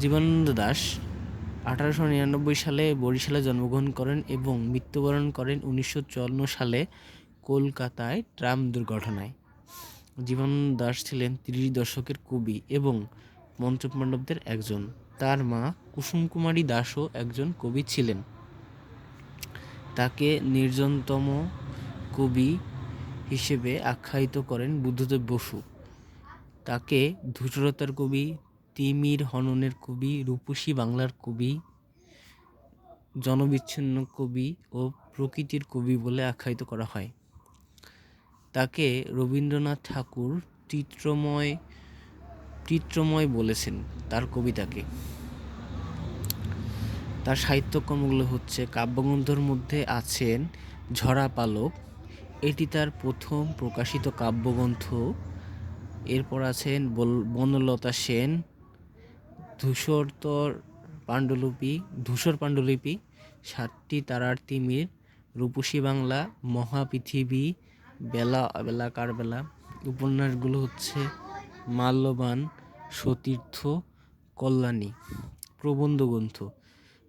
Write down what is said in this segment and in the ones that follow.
জীবনানন্দ দাশ আঠারোশো নিরানব্বই সালে বরিশালে জন্মগ্রহণ করেন এবং মৃত্যুবরণ করেন উনিশশো চুয়ান্ন সালে কলকাতায় ট্রাম দুর্ঘটনায়। জীবনানন্দ দাশ ছিলেন ত্রিশ দশকের কবি এবং মঞ্চপাণ্ডবদের একজন। তার মা কুসুম কুমারী দাসও একজন কবি ছিলেন। তাকে নির্জনতম কবি হিসেবে আখ্যায়িত করেন বুদ্ধদেব বসু। তাকে ধূসরতার কবি তিমির হননের কবি, রূপসী বাংলার কবি, জনবিচ্ছিন্ন কবি ও প্রকৃতির কবি বলে আখ্যায়িত করা হয়। তাকে রবীন্দ্রনাথ ঠাকুর চিত্রময় চিত্রময় বলেছেন তার কবিতাকে। তার সাহিত্যকর্মগুলো হচ্ছে কাব্যগ্রন্থের মধ্যে আছেন ঝরা পালক। এটি তার প্রথম প্রকাশিত কাব্যগ্রন্থ। এরপর আছেন বনলতা সেন ধূসরতর পাণ্ডুলিপি, ধূসর পাণ্ডুলিপি, সাতটি তারার তিমির রূপসী বাংলা, মহাপৃথিবী, বেলা বেলাকার বেলা? উপন্যাসগুলো হচ্ছে মাল্যবান, সতীর্থ, কল্যাণী, প্রবন্ধ গ্রন্থ।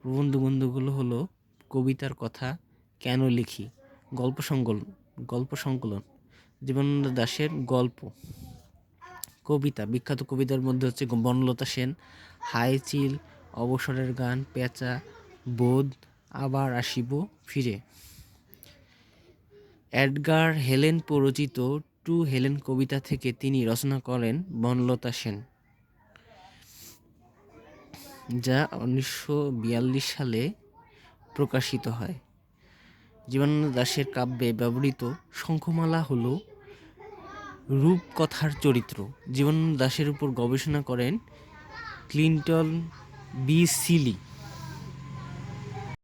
প্রবন্ধ গ্রন্থগুলো হলো কবিতার কথা, কেন লিখি? গল্প সংকলন গল্প সংকলন। জীবনানন্দ দাশের গল্প। কবিতা, বিখ্যাত কবিতার মধ্যে হচ্ছে বনলতা সেন হাই চিল, অবসরের গান, পেঁচা বোধ আবার আসিব ফিরে। এডগার হেলেন প্ররচিত টু হেলেন কবিতা থেকে তিনি রচনা করেন বনলতা সেন, যা উনিশশো বিয়াল্লিশ সালে প্রকাশিত হয়। জীবনানন্দ দাশের কাব্যে ব্যবহৃত শঙ্খমালা হল রূপকথার চরিত্র। জীবনানন্দ দাশের উপর গবেষণা করেন ক্লিন্টন বি সিলি।